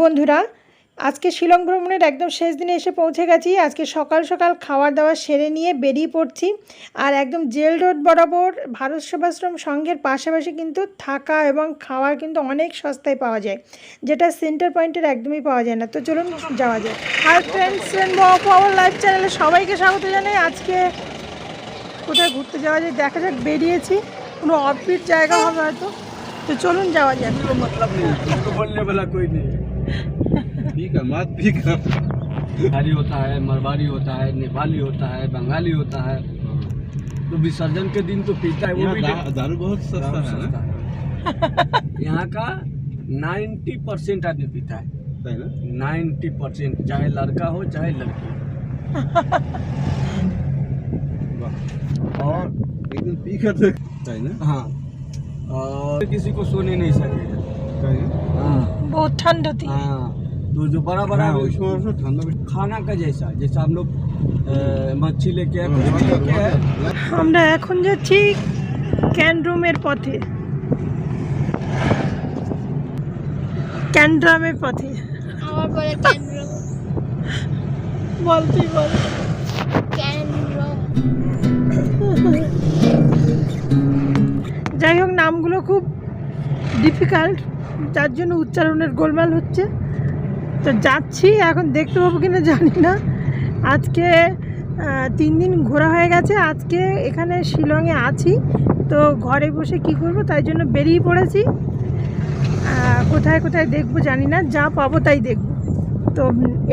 বন্ধুরা, আজকে শিলং ভ্রমণের একদম শেষ দিনে এসে পৌঁছে গেছি। আজকে সকাল সকাল খাওয়া দাওয়া সেরে নিয়ে বেরিয়ে পড়ছি। আর একদম জেল রোড বরাবর ভারত সেবাশ্রম সংঘের পাশাপাশি কিন্তু থাকা এবং খাওয়ার কিন্তু অনেক সস্তায় পাওয়া যায়, যেটা সেন্টার পয়েন্টের একদমই পাওয়া যায় না। তো চলুন যাওয়া যায় hi friends friend power live চ্যানেলে সবাইকে স্বাগত জানাই। আজকে কোথায় ঘুরতে যাওয়া যায় দেখা যাক, বেরিয়েছি। কোনো অফবিট জায়গা হবে হয়তো। তো চলুন যাওয়া যাক। को नहीं उसको बोलने वाला कोई नहीं है ठीक है मत है बिहारी होता है मरवाड़ी होता है नेपाली होता है बंगाली होता है। तो विसर्जन के दिन तो पीता है वो भी दा- दारू बहुत सस्ता है सस्ता ना है। यहाँ का 90 परसेंट आदमी पीता है। सही ना? 90 परसेंट चाहे लड़का हो चाहे लड़की और एक दिन पी कर ना? हाँ। और किसी को सोने नहीं सकेगा। हाँ। बहुत ठंड होती है हाँ तो जो बड़ा बड़ा हाँ उसमें उसमें ठंडा भी खाना का जैसा जैसे हम लोग अ, मच्छी लेके आए कुछ भी लेके आए আমরা এখন যাচ্ছি ক্যান্ড্রোমের পথে ক্যান্ড্রামের পথে আমার বলে কেন্দ্র বল তুই বল কেন্দ্র যাই হোক নামগুলো খুব ডিফিকাল্ট যার জন্য উচ্চারণের গোলমাল হচ্ছে। তো যাচ্ছি, এখন দেখতে পাবো কিনা জানি না। আজকে তিন দিন ঘোরা হয়ে গেছে। আজকে এখানে শিলংয়ে আছি। তো ঘরে বসে কি করব? তাই জন্য বেরিয়ে পড়েছি। কোথায় কোথায় দেখব জানি না। যা পাবো তাই দেখব। তো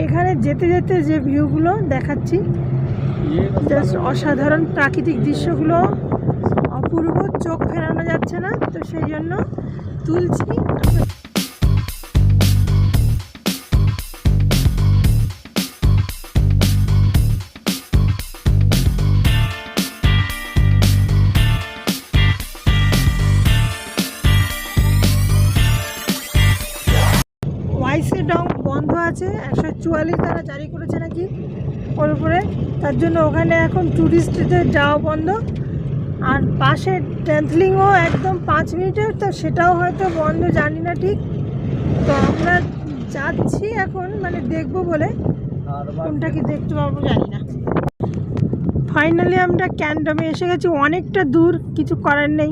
এখানে যেতে যেতে যে ভিউগুলো দেখাচ্ছি জাস্ট অসাধারণ প্রাকৃতিক দৃশ্যগুলো। অপূর্ব, চোখ ফেরানো যাচ্ছে না। তো সেই জন্য তুলছি। চুয়াল্লিশ তারা জারি করেছে নাকি ওর উপরে? তার জন্য ওখানে এখন ট্যুরিস্টদের যাওয়া বন্ধ। আর পাশে ট্যান্থলিংও একদম পাঁচ মিনিটের, তো সেটাও হয়তো বন্ধ, জানি না ঠিক। তো আমরা যাচ্ছি এখন মানে দেখব বলে। কোনটা কি দেখতে পাবো জানি না। ফাইনালি আমরা ক্যান্ডমে এসে গেছি, অনেকটা দূর, কিছু করার নেই।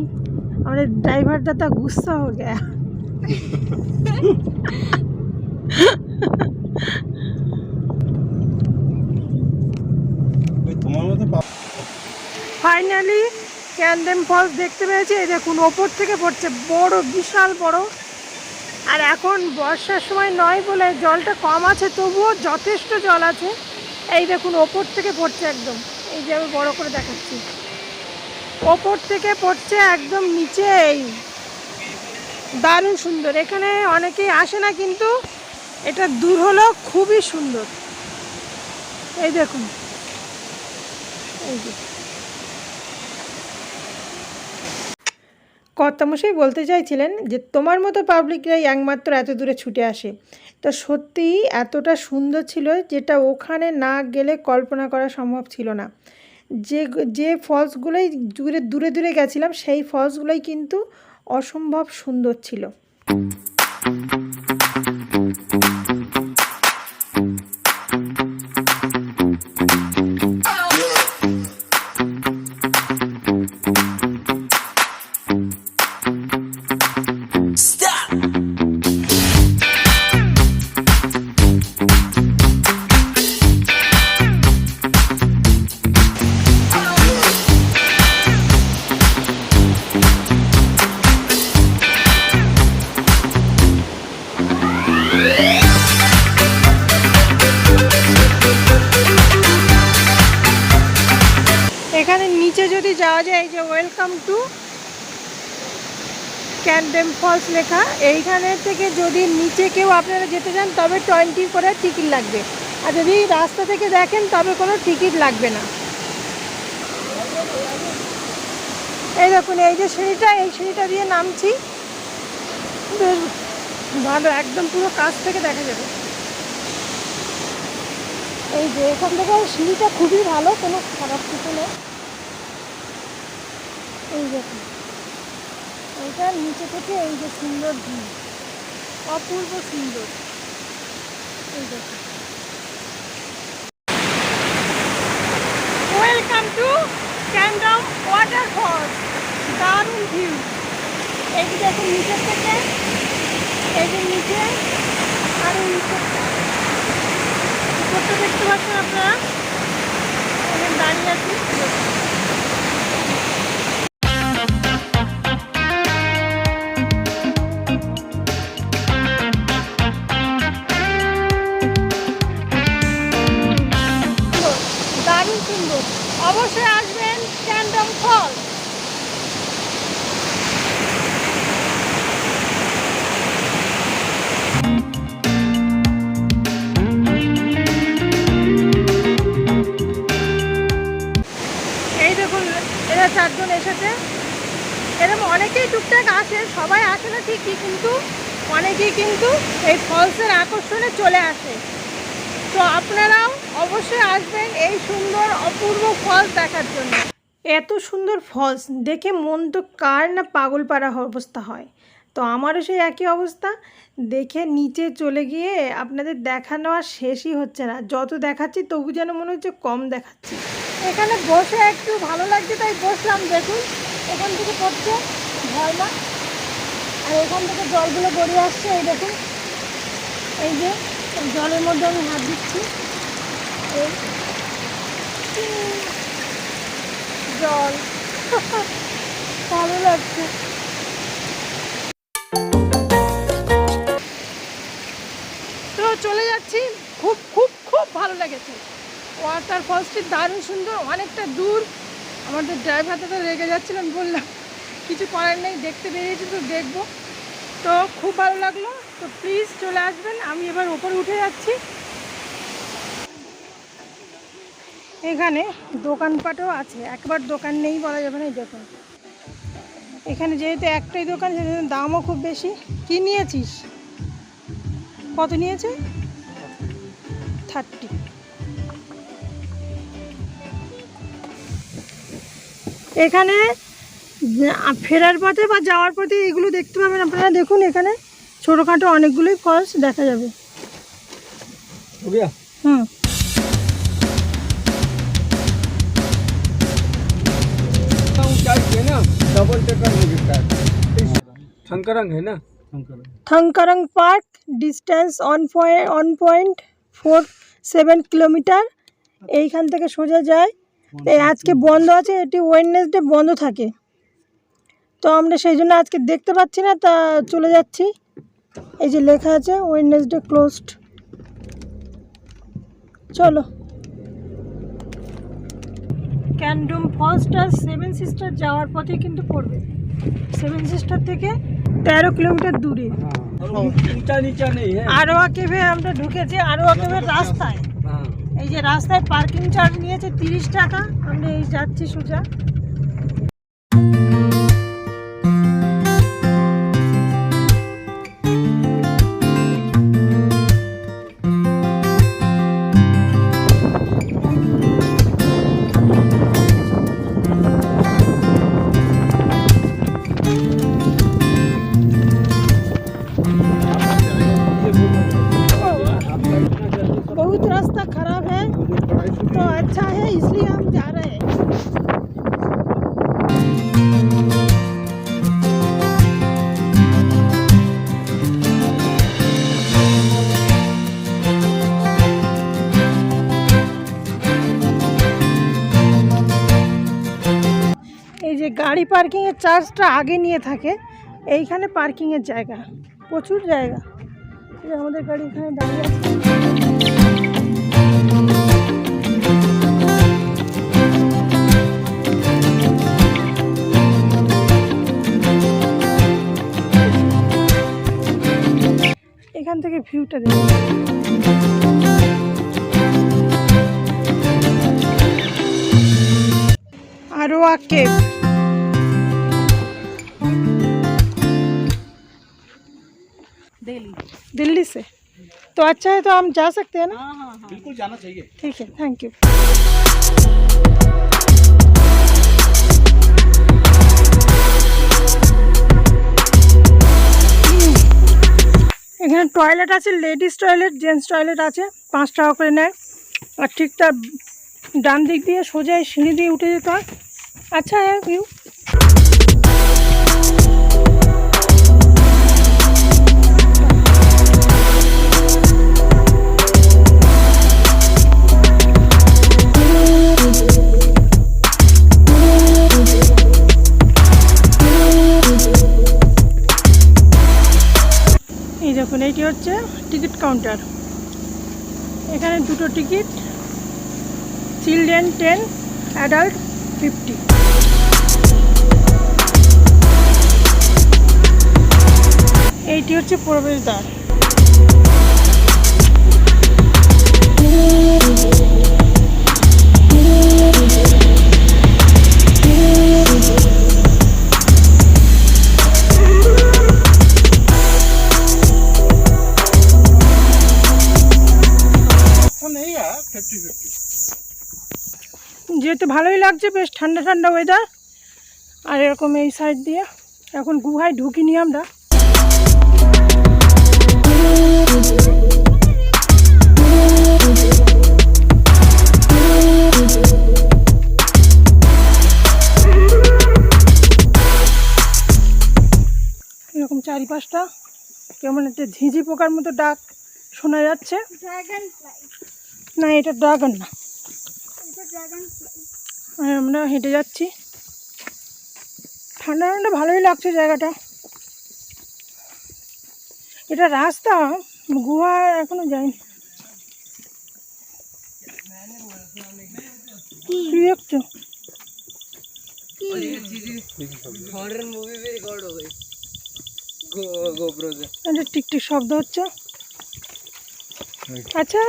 আমাদের ড্রাইভার দাদা গুসা হয়ে গেয়া ফাইনালি ক্যান্ডেম ফলস দেখতে পেয়েছি। এই দেখুন, ওপর থেকে পড়ছে বড়, বিশাল বড়। আর এখন বর্ষার সময় নয় বলে জলটা কম আছে, তবুও যথেষ্ট জল আছে। এই দেখুন, ওপর থেকে পড়ছে একদম। এই যে আমি বড়ো করে দেখাচ্ছি। ওপর থেকে পড়ছে একদম নিচে এই দারুণ সুন্দর। এখানে অনেকেই আসে না, কিন্তু এটা দূর হলো খুবই সুন্দর। এই দেখুন। এই যে। কর্তামশাই বলতে চাইছিলেন যে, তোমার মতো পাবলিকরাই একমাত্র এত দূরে ছুটে আসে। তো সত্যি এতটা সুন্দর ছিল যেটা ওখানে না গেলে কল্পনা করা সম্ভব ছিল না। যে যে ফলসগুলোই দূরে দূরে দূরে গেছিলাম, সেই ফলসগুলোই কিন্তু অসম্ভব সুন্দর ছিল। এখানে নিচে যদি যাওয়া যায়, এই যে ওয়েলকাম টু ক্যান্ডেম ফলস লেখা। এইখানে থেকে যদি নিচে কেউ আপনারা যেতে চান, তবে টোয়েন্টি করে টিকিট লাগবে। আর যদি রাস্তা থেকে দেখেন, তবে কোনো টিকিট লাগবে না। এই দেখুন, এই যে সিঁড়িটা, এই সিঁড়িটা দিয়ে নামছি। বেশ ভালো, একদম পুরো কাছ থেকে দেখা যাবে। এই যে এখান থেকে সিঁড়িটা খুবই ভালো, কোনো খারাপ কিছু নেই। এই দেখুন এইটা নিচে থেকে এই যে সুন্দর ভিউ। অপূর্ব সুন্দর। এই দেখুন ওয়েলকাম টু ক্যান্ডম ওয়াটারফলস দারুণ ভিউ। এই দেখুন নিচের থেকে, এই যে নিচে, আর ওই উপরটা উপরটা দেখতে পাচ্ছেন আপনারা? এখানে দাঁড়িয়ে আছি। ঠিকই কিন্তু অনেকেই কিন্তু এই ফলসের আকর্ষণে চলে আসে। তো আপনারাও অবশ্যই আসবেন এই সুন্দর অপূর্ব ফলস দেখার জন্য। এত সুন্দর ফলস দেখে মন তো কার না পাগল পাড়া অবস্থা হয়। তো আমারও সেই একই অবস্থা দেখে নিচে চলে গিয়ে আপনাদের দেখানো আর শেষই হচ্ছে না। যত দেখাচ্ছি তবু যেন মনে হচ্ছে কম দেখাচ্ছি। এখানে বসে একটু ভালো লাগছে তাই বসলাম। দেখুন এখান থেকে পড়ছে ঝর্ণা আর এখান থেকে জলগুলো গড়িয়ে আসছে, এই দেখুন। এই যে, জলের মধ্যে আমি হাত দিচ্ছি। জল। ভালো লাগছে। তো চলে যাচ্ছি। খুব খুব খুব ভালো লেগেছে। ওয়াটার ফলসটি দারুণ সুন্দর, অনেকটা দূর। আমাদের ড্রাইভার তো রেগে যাচ্ছিলেন বললাম কিছু করার নেই, দেখতে বেরিয়েছি তো দেখব। তো খুব ভালো লাগল, তো প্লিজ চলে আসবেন, আমি এবার ওপরে উঠে যাচ্ছি। এখানে দোকানপাটও আছে, একবার দোকান নেই বলা যাবে না, এই দেখুন। এখানে যেহেতু একটাই দোকান, সেজন্য দামও খুব বেশি। কি নিয়েছিস? কত নিয়েছে? থার্টি। এখানে ফেরার পথে বা যাওয়ার পথে এগুলো দেখতে পাবেন আপনারা দেখুন এখানে ছোটোখাটো অনেকগুলোই ফলস দেখা যাবে हो गया হুম ऊंचाई है ना डबल टेकर हो गिरता है शंकरंग है ना Shankar থংকারাং park distance one point one point four seven kilometre এইখান থেকে সোজা যায় এই আজকে বন্ধ আছে এটি ওয়েডনেসডে বন্ধ থাকে তো আমরা সেই জন্য আজকে দেখতে পাচ্ছি না, তা চলে যাচ্ছি। এই যে লেখা আছে ওয়েডনেসডে ক্লোজড চলো। ক্যান্ডুম ফলসটা সেভেন সিস্টার যাওয়ার পথে কিন্তু পড়বে। সেভেন সিস্টার থেকে তেরো কিলোমিটার দূরে। আরোয়া কেভে আমরা ঢুকেছি আরোয়া কেভের রাস্তায়। এই যে রাস্তায় পার্কিং চার্জ নিয়েছে তিরিশ টাকা। আমরা এই যাচ্ছি সোজা। बहुत रास्ता खराब है तो अच्छा है इसलिए हम जा रहे हैं এই যে গাড়ি পার্কিংয়ের চার্জটা আগে নিয়ে থাকে এইখানে পার্কিংয়ের জায়গা প্রচুর জায়গা এই যে আমাদের গাড়ি এখানে দাঁড়িয়ে আছে এখান থেকে ভিউটা দেখুন আরোয়া কেভ दिल्ली से तो अच्छा है तो हम जा सकते हैं ना बिल्कुल जाना चाहिए ठीक है थैंक यू এখানে টয়লেট আছে লেডিস টয়লেট জেন্টস টয়লেট আছে, পাঁচ টাকা করে নেয়। আর ঠিক তার ডান দিক দিয়ে সোজায় সিঁড়ি দিয়ে উঠে যেতে হয়। আচ্ছা হ্যাঁ ভিউ দেখুন, এইটি হচ্ছে টিকিট কাউন্টার। এখানে দুটো ticket, children ten, adult fifty. এইটি হচ্ছে প্রবেশদ্বার। যেহেতু ভালোই লাগছে বেশ ঠান্ডা ঠান্ডা ওয়েদার আর এরকম এই সাইড দিয়ে। এখন গুহায় ঢুকিনি আমরা। এরকম চারিপাশটা কেমন একটা ঝিঝি পোকার মতো ডাক শোনা যাচ্ছে। না এটা ড্রাগন না এটা ড্রাগন ফ্লাই আর আমরা হেঁটে যাচ্ছি। ঠান্ডা ঠান্ডা ভালোই লাগছে জায়গাটা। এটা রাস্তা, গুহা এখনও দেখছ টিকটিক শব্দ হচ্ছে আচ্ছা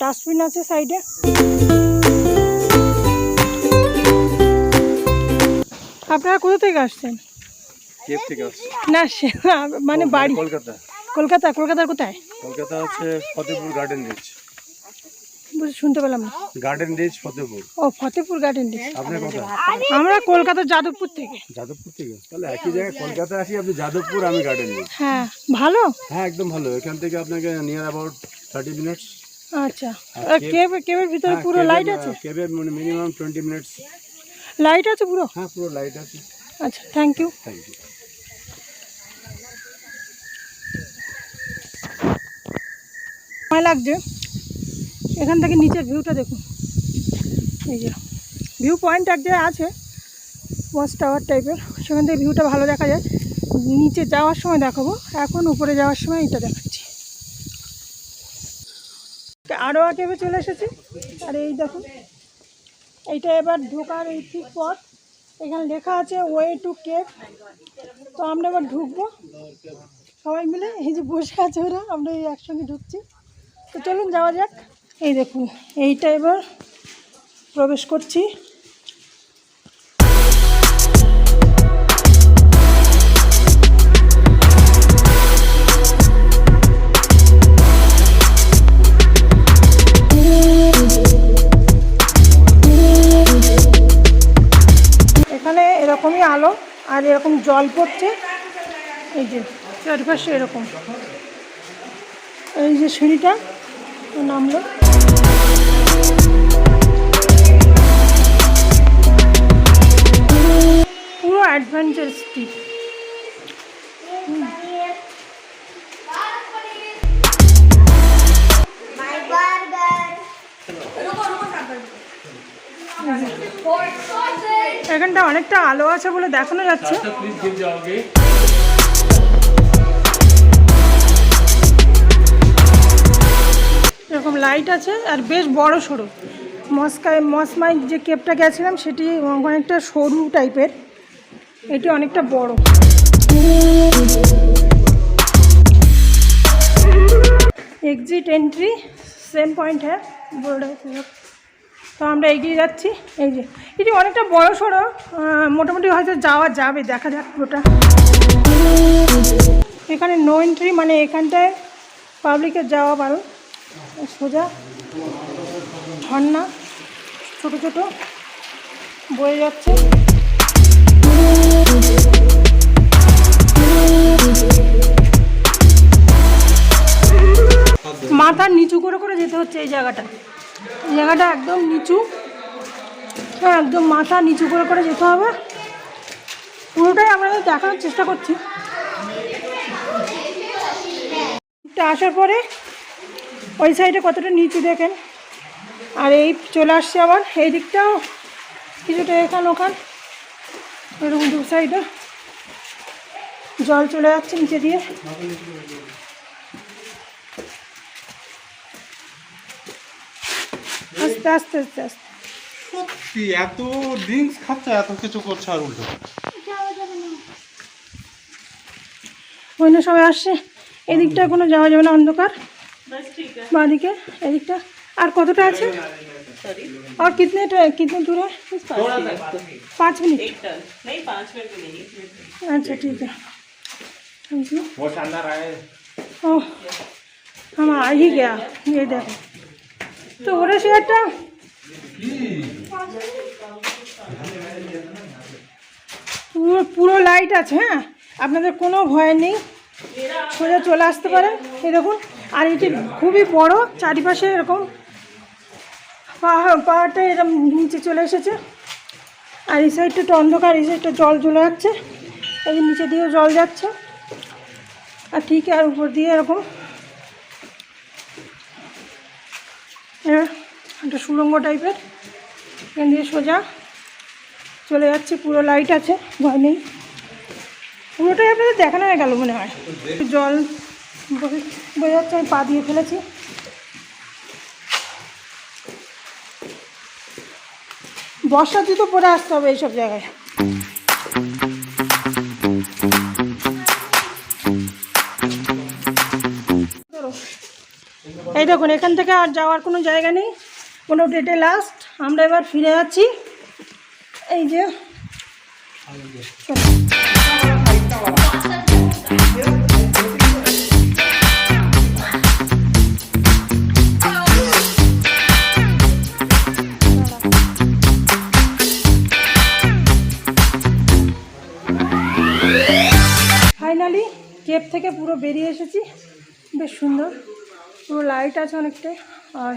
ডাস্টবিন আছে সাইডে আপনারা কোথা থেকে আসছেন? না সে মানে বাড়ি। কলকাতা। কলকাতা কলকাতার কোথায়? কলকাতা হচ্ছে ফতেপুর গার্ডেন রিচ শুনতে পেলাম না। Garden reach Fatepur. ও ফতেপুর গার্ডেন ডিস আপনি কোথায়? আমরা কলকাতার যাদবপুর থেকে। যাদবপুর থেকে? তাহলে একই জায়গায় কলকাতা আসি আপনি যাদবপুর আমি গার্ডেন রিচ হ্যাঁ ভালো? হ্যাঁ একদম ভালো। এখান থেকে আপনাকে নিয়ার অ্যাবাউট থার্টি মিনিটস আচ্ছা। আর কেব কেবের ভিতরে পুরো লাইট আছে? মানে মিনিমাম টোয়েন্টি মিনিটস লাইট আছে পুরো? হ্যাঁ পুরো লাইট আছে। আচ্ছা থ্যাংক ইউ থ্যাংক ইউ সময় লাগছে। এখান থেকে নিচের ভিউটা দেখুন। এই যে ভিউ পয়েন্ট এক জায়গায় আছে ওয়াচ টাওয়ার টাইপের সেখান থেকে ভিউটা ভালো দেখা যায়। নিচে যাওয়ার সময় দেখাবো। এখন উপরে যাওয়ার সময় এটা দেখাচ্ছি আরও কেবে চলে এসেছি। আর এই দেখুন এইটা এবার ঢোকার এই ঠিক পথ। এখানে লেখা আছে ওয়ে টু কেক তো আমরা এবার ঢুকবো। সবাই মিলে এই যে বসে আছে ওরা, আমরা এই একসঙ্গে ঢুকছি। তো চলুন যাওয়া যাক। এই দেখুন, এইটা এবার প্রবেশ করছি। আলো আর এরকম জল পড়ছে। এই যে, চারপাশে এরকম। এই যে সিঁড়িটা নামলো। পুরো অ্যাডভেঞ্চার স্টিক এখানটা অনেকটা আলো আছে বলে দেখানো যাচ্ছে। এরকম লাইট আছে আর বেশ বড় সড়ো। মস্কায় মসমাই যে কেপটা গেছিলাম সেটি অনেকটা সরু টাইপের এটি অনেকটা বড়। এক্সিট এন্ট্রি সেম পয়েন্ট হ্যাঁ বোর্ড তো আমরা এগিয়ে যাচ্ছি। এই যে, এটি অনেকটা বড় সড়ো মোটামুটি হয়তো যাওয়া যাবে, দেখা যাক পুরোটা। এখানে নো এন্ট্রি মানে এখানটায় পাবলিকের যাওয়া বারণ সোজা। ঝর্ণা। ছোট ছোট। বয়ে যাচ্ছে। মাথা নিচু করে করে যেতে হচ্ছে এই জায়গাটা। জায়গাটা একদম নিচু। হ্যাঁ একদম মাথা নিচু করে করে যেতে হবে। পুরোটাই আপনাদের দেখানোর চেষ্টা করছি। আসার পরে ওই সাইডে কতটা নিচু দেখেন। আর এই চলে আসছে আবার এই দিকটাও কিছুটা এখান ওখান। এরকম দু সাইডে। জল চলে যাচ্ছে নিচে দিয়ে। আস্তে আস্তে আস্তে আস্তে সত্যি এত ড্রিঙ্কস খাচ্ছে এত কিছু করছে আর উল্টো অন্য সবাই আসছে এদিকটা কোনো যাওয়া যাবে না অন্ধকার বাঁদিকে এদিকটা আর কতটা আছে আর কিতনে টা- কিতনে দূর है पाँच मिनट नहीं पाँच मिनट भी नहीं एक मिनट अच्छा ठीक है थैंक यू वो शानदार आए ओह हम आ ही गया ये देखो তো সে পুরো পুরো লাইট আছে হ্যাঁ? আপনাদের কোনো ভয় নেই। সোজা চলে আসতে পারেন। দেখুন, আর এটি খুবই বড়, চারিপাশে এরকম পাহাড়, পাহাড়টা এরকম নিচে চলে এসেছে। আর এই সাইডটা অন্ধকার, এই সাইডটা জল চলে যাচ্ছে এই নিচে দিয়েও জল যাচ্ছে। আর ঠিক আর উপর দিয়ে এরকম হ্যাঁ একটা সুড়ঙ্গ টাইপের। এখান দিয়ে সোজা চলে যাচ্ছে, পুরো লাইট আছে, ভয় নেই। পুরোটাই আপনাদের দেখানো হয়ে গেল মনে হয়। জল বয়ে যাচ্ছে, আমি পা দিয়ে ফেলেছি। বর্ষা জুতো পরে আসতে হবে এইসব জায়গায়। এই দেখুন, এখান থেকে আর যাওয়ার কোনো জায়গা নেই। কোনো ডেটে লাস্ট আমরা এবার ফিরে যাচ্ছি এই যে। ফাইনালি কেপ থেকে পুরো বেরিয়ে এসেছি। বেশ সুন্দর। পুরো লাইট আছে অনেকটাই আর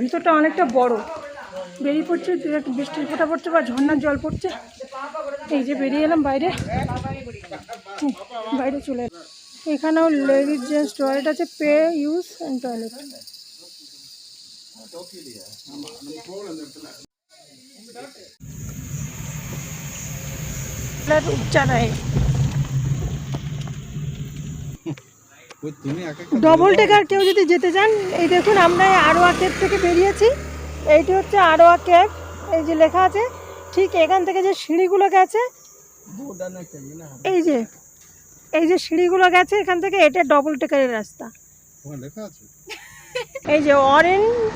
ভিতরটা অনেকটা বড়। বেরিয়ে পড়ছে বৃষ্টির ফোঁটা পড়ছে বা ঝর্ণার জল পড়ছে। এই যে বেরিয়ে এলাম বাইরে। বাইরে চলে এলাম। এখানেও লেডিস জেন্টস টয়লেট আছে, পে ইউজ অ্যান্ড টয়লেট। উচ্চার आहे তুমি একা ডবল টেকার কেউ যদি যেতে চান এই দেখুন আমরা আরোয়া কেব থেকে বেরিয়েছি। এইটি হচ্ছে আরোয়া কেব এই যে লেখা আছে ঠিক এখান থেকে যে সিঁড়িগুলো গেছে এই যে এই যে সিঁড়িগুলো গেছে এখান থেকে এটা ডবল টেকারের রাস্তা। এই যে Orange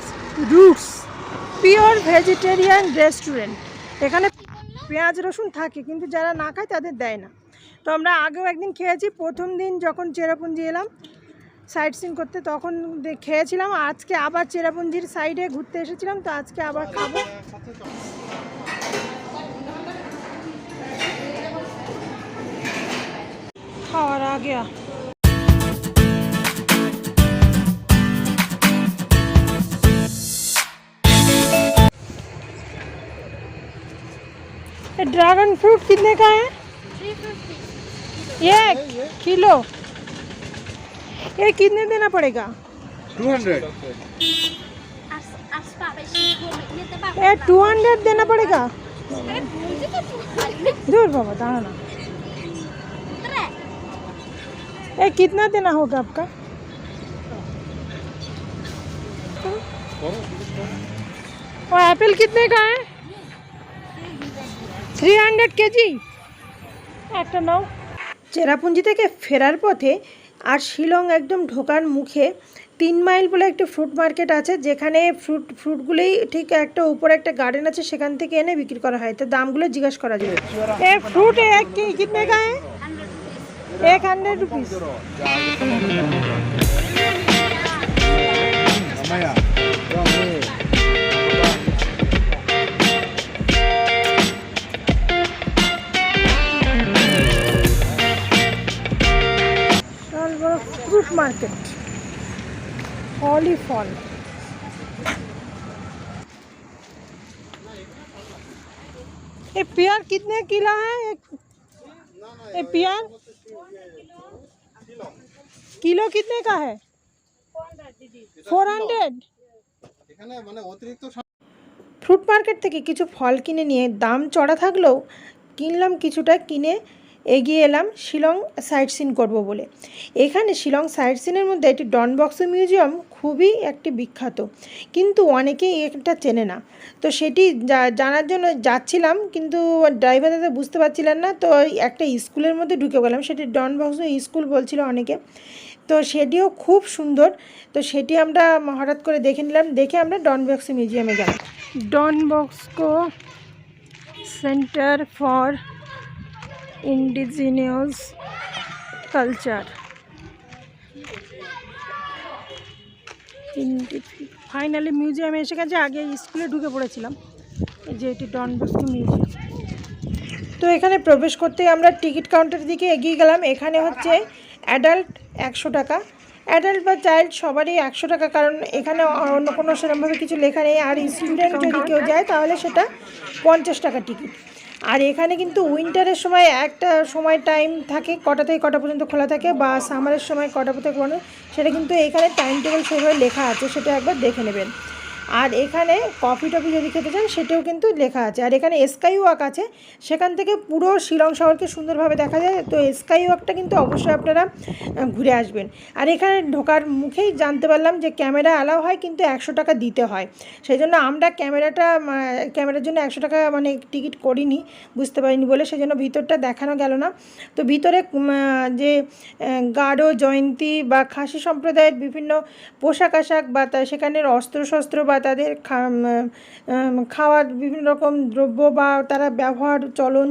Roots pure vegetarian restaurant এখানে পেঁয়াজ রসুন থাকে কিন্তু যারা না খায় তাদের দেয় না। তো আমরা আগেও একদিন খেয়েছি প্রথম দিন যখন চেরাপুঞ্জি এলাম সাইট সিন করতে তখন দে- খেয়েছিলাম আজকে আবার চেরাপুঞ্জির সাইডে ঘুরতে এসেছিলাম তো আজকে আবার খাবো খাওয়ার আগে ड्रैगन फ्रूट कितने का है एक किलो। ये कितने देना पड़ेगा? टू हंड्रेड ये टू हंड्रेड देना पड़ेगा? दूर बाबा दाना ये कितना देना होगा आपका? और एप्पल कितने का है? थ्री हंड्रेड के जी एक्टर नाउ চেরাপুঞ্জি থেকে ফেরার পথে আর শিলং একদম ঢোকার মুখে তিন মাইল বলে একটা ফ্রুট মার্কেট আছে, যেখানে ফ্রুট, ফ্রুটগুলোই ঠিক একটা উপরে একটা গার্ডেন আছে, সেখান থেকে এনে বিক্রি করা হয়। তো দামগুলো জিজ্ঞাসা করা যায় এ ফ্রুট এক হান্ড্রেড রুপিস एक हंड्रेड रुपीज़ फ्रूट मार्केट फल ही फल ये प्यार कितने किलो है एक ये प्यार किलो कितने का है फोर हंड्रेड এখানে মানে অতিরিক্ত ফ্রুট মার্কেট থেকে কিছু ফল কিনে নিয়ে দাম চড়া থাকলেও কিনলাম কিছুটা কিনে এগিয়ে এলাম শিলং সাইট সিন করব বলে। এখানে শিলং সাইট সিনের মধ্যে একটি ডনবক্স মিউজিয়াম খুবই একটি বিখ্যাত। কিন্তু অনেকেই এটা চেনে না। তো সেটি জানার জন্য যাচ্ছিলাম, কিন্তু ড্রাইভার দাদা বুঝতে পারছিলেন না, তো একটা স্কুলের মধ্যে ঢুকে গেলাম। সেটি ডনবক্স স্কুল বলছিল অনেকে। তো সেটিও খুব সুন্দর। তো সেটি আমরা হঠাৎ করে দেখে নিলাম, দেখে আমরা ডন বক্স মিউজিয়ামে গেলাম। Don Bosco Centre for Indigenous Culture finally মিউজিয়ামে এসে গেছে, আগে স্কুলে ঢুকে পড়েছিলাম যে এটি ডন বস্কো মিউজিয়াম তো এখানে প্রবেশ করতে আমরা টিকিট কাউন্টারের দিকে এগিয়ে গেলাম, এখানে হচ্ছে অ্যাডাল্ট একশো টাকা। অ্যাডাল্ট বা চাইল্ড সবারই একশো টাকা, কারণ এখানে অন্য কোনো সেরকমভাবে কিছু লেখা নেই। আর স্টুডেন্ট যদি কেউ যায়, তাহলে সেটা পঞ্চাশ টাকা টিকিট। আর এখানে কিন্তু উইন্টারের সময় একটা সময় টাইম থাকে, কটা থেকে কটা পর্যন্ত খোলা থাকে বা সামারের সময় কটা থেকে, সেটা কিন্তু এখানে টাইম টেবিল সেভাবে লেখা আছে, সেটা একবার দেখে নেবেন। আর এখানে কফি টফি যদি খেতে চান, সেটাও কিন্তু লেখা আছে। আর এখানে স্কাই ওয়াক আছে। সেখান থেকে পুরো শিলং শহরকে সুন্দরভাবে দেখা যায়। তো স্কাই ওয়াকটা কিন্তু অবশ্যই আপনারা ঘুরে আসবেন। আর এখানে ঢোকার মুখেই জানতে পারলাম যে ক্যামেরা অ্যালাউ হয় কিন্তু একশো টাকা দিতে হয়। সেই জন্য আমরা ক্যামেরাটা ক্যামেরার জন্য একশো টাকা মানে টিকিট করিনি, বুঝতে পারিনি বলে। সেই জন্য ভিতরটা দেখানো গেল না। তো ভিতরে যে গাঢ় জয়ন্তী বা খাসি সম্প্রদায়ের বিভিন্ন পোশাক আশাক বা সেখানের অস্ত্রশস্ত্র বা তাদের খাওয়ার বিভিন্ন রকম দ্রব্য বা তারা ব্যবহার, চলন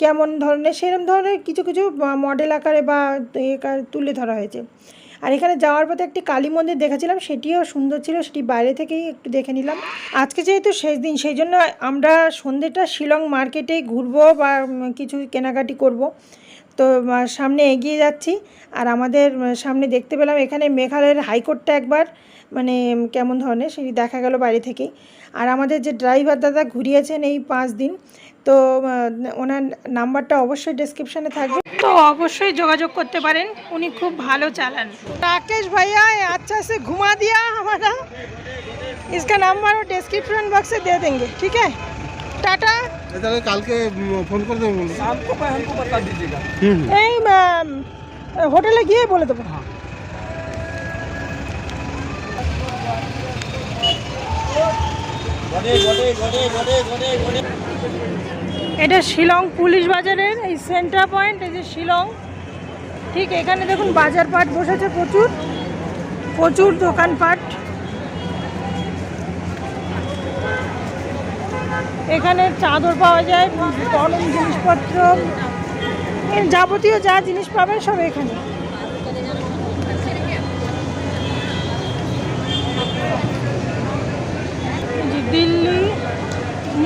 কেমন ধরনের সেরকম ধরনের কিছু কিছু মডেল আকারে বা তুলে ধরা হয়েছে। আর এখানে যাওয়ার পথে একটি কালী মন্দির দেখেছিলাম, সেটিও সুন্দর ছিল, সেটি বাইরে থেকেই একটু দেখে নিলাম। আজকে যেহেতু শেষ দিন, সেই জন্য আমরা সন্ধ্যেটা শিলং মার্কেটে ঘুরবো বা কিছু কেনাকাটি করব। তো সামনে এগিয়ে যাচ্ছি, আর আমাদের সামনে দেখতে পেলাম এখানে মেঘালয়ের হাইকোর্টটা একবার। মানে উম, কেমন ধরনের সেটি দেখা গেল বাইরে থেকেই আর আমাদের যে ড্রাইভার দাদা ঘুরিয়েছেন এই পাঁচ দিন তো আহ, ওনার নাম্বারটা অবশ্যই ডিসক্রিপশানে থাকবে তো অবশ্যই যোগাযোগ করতে পারেন উনি খুব ভালো চালান রাকেশ ভাইয়া আচ্ছা সে ঘুমা দিয়া हमारा इसका नंबर वो डिस्क्रिप्शन बॉक्स से दे देंगे ठीक है टाटा তাহলে কালকে ফোন করে দেবো বলুন शाम को मैं हमको बता दीजिएगा এই আম, হোটেলে গিয়ে বলে দেবো এটা শিলং পুলিশ বাজারের এই সেন্টার পয়েন্ট এই যে শিলং। ঠিক এখানে দেখুন বাজার পাট বসেছে প্রচুর প্রচুর দোকানপাট। এখানে চাদর পাওয়া যায়, গরম জিনিসপত্র যাবতীয় যা জিনিস পাবেন সব এখানে এই যে দিল্লি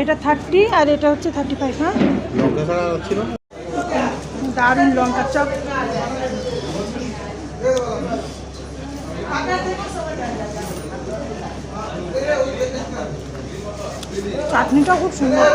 এটা থার্টি আর এটা হচ্ছে থার্টি ফাইভ হ্যাঁ? দারুণ চপ চাটনিটা খুব সুন্দর।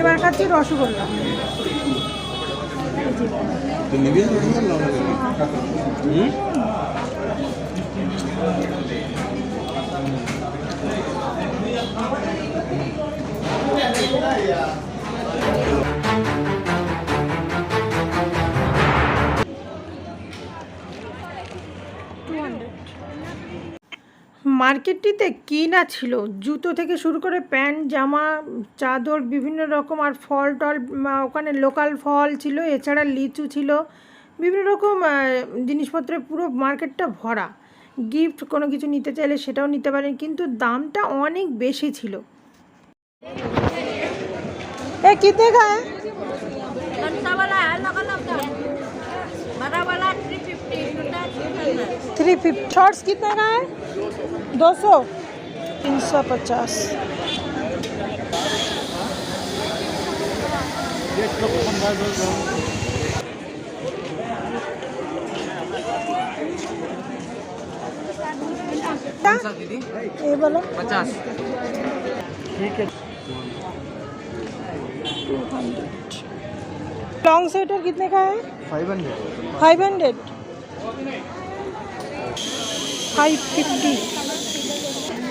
এবার খাচ্ছি রসগোল্লা। তুই মার্কেটটিতে কী না ছিল জুতো থেকে শুরু করে প্যান্ট জামা চাদর বিভিন্ন রকম আর ফল টল উম, ওখানে লোকাল ফল ছিল এছাড়া লিচু ছিল বিভিন্ন রকম আহ, জিনিসপত্রে পুরো মার্কেটটা ভরা গিফট কোনো কিছু নিতে চাইলে সেটাও নিতে পারেন কিন্তু দামটা অনেক বেশি ছিল এ কিতনে কা হ্যায় कंटा वाला है अलग अलग का बड़ा वाला थ्री फिफ्टी छोटा three hundred three fifty shorts कितने का है दो सौ? तीन सौ पचास। ये बोलो। पचास। लॉन्ग स्वेटर कितने का है? Five hundred. Five hundred. Five fifty.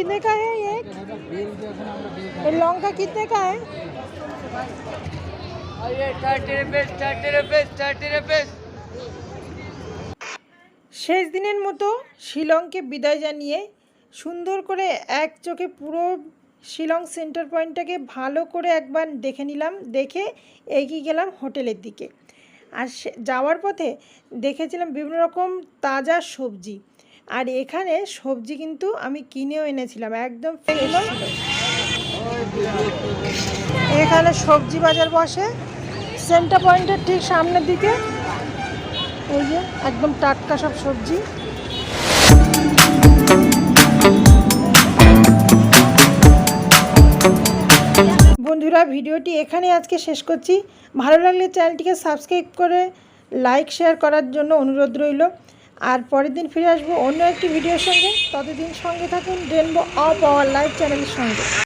कितने का है ये ये लौंगा कितने का है শেষ দিনের মতো শিলংকে বিদায় জানিয়ে সুন্দর করে এক চোখে পুরো শিলং সেন্টার পয়েন্টটাকে ভালো করে একবার দেখে নিলাম দেখে এগিয়ে গেলাম হোটেলের দিকে আর সে- যাওয়ার পথে দেখেছিলাম বিভিন্ন রকম তাজা সবজি আর এখানে সবজি কিন্তু আমি কিনেও এনেছিলাম, একদম এখানে সবজি বাজার বসে সেন্টার পয়েন্টের ঠিক সামনের দিকে, এই যে একদম টাটকা সব সবজি। বন্ধুরা, ভিডিওটি এখানে আজকে শেষ করছি। ভালো লাগলে চ্যানেলটিকে সাবস্ক্রাইব করে লাইক শেয়ার করার জন্য অনুরোধ রইল। আর পরের দিন ফিরে আসব অন্য একটি ভিডিওর সঙ্গে। ততদিন সঙ্গে থাকুন রেনবো অফ আওয়ার লাইভ চ্যানেলের সঙ্গে।